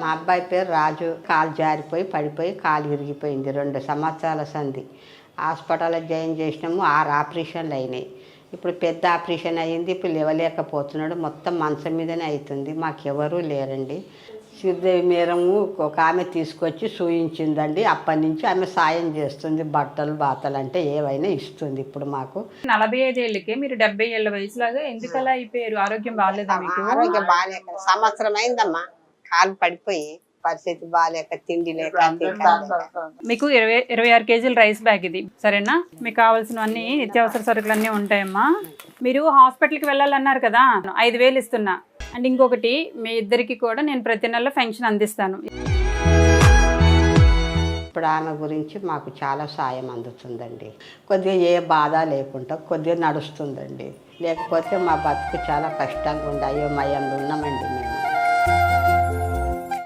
మా అబ్బాయి పేరు రాజు. కాలు జారిపోయి పడిపోయి కాలు విరిగిపోయింది రెండు సంవత్సరాల సంధి. హాస్పిటల్లో జాయిన్ చేసినాము ఆరు ఆపరేషన్లు అయినాయి. ఇప్పుడు పెద్ద ఆపరేషన్ అయ్యింది ఇప్పుడు లేవలేకపోతున్నాడు. మొత్తం మంచం మీదనే అవుతుంది. మాకెవరూ లేరండి. శ్రీదేవి మేరము ఒక ఆమె తీసుకొచ్చి చూయించిందండి అప్పటి నుంచి ఆమె సాయం చేస్తుంది. బట్టలు బాతలు అంటే ఏవైనా ఇస్తుంది ఇప్పుడు మాకు. నలభై ఐదేళ్ళకే మీరు డెబ్బై ఏళ్ళ వయసులాగా ఎందుకు అలా అయిపోయారు? ఆరోగ్యం బాగాలేదా మీకు? ఆరోగ్యం బాగాలేక సంవత్సరం అయిందమ్మా. కాలు పడిపోయి పరిస్థితి బాగాలేక తిండి లేక. మీకు ఇరవై ఇరవై ఆరు కేజీల రైస్ బ్యాగ్ ఇది సరేనా? మీకు కావాల్సినవన్నీ నిత్యావసర సరుకులు అన్నీ ఉంటాయమ్మా. మీరు హాస్పిటల్కి వెళ్ళాలన్నారు కదా ఐదు వేలు ఇస్తున్నా. అండ్ ఇంకొకటి మీ ఇద్దరికి కూడా నేను ప్రతి నెల పెన్షన్ అందిస్తాను. ఇప్పుడు ఆమె గురించి మాకు చాలా సాయం అందుతుందండి. కొద్దిగా ఏ బాధ లేకుండా కొద్దిగా నడుస్తుందండి. లేకపోతే మా బతుకు చాలా కష్టంగా ఉంది అయ్యో మయంలో ఉన్నామండి మేము.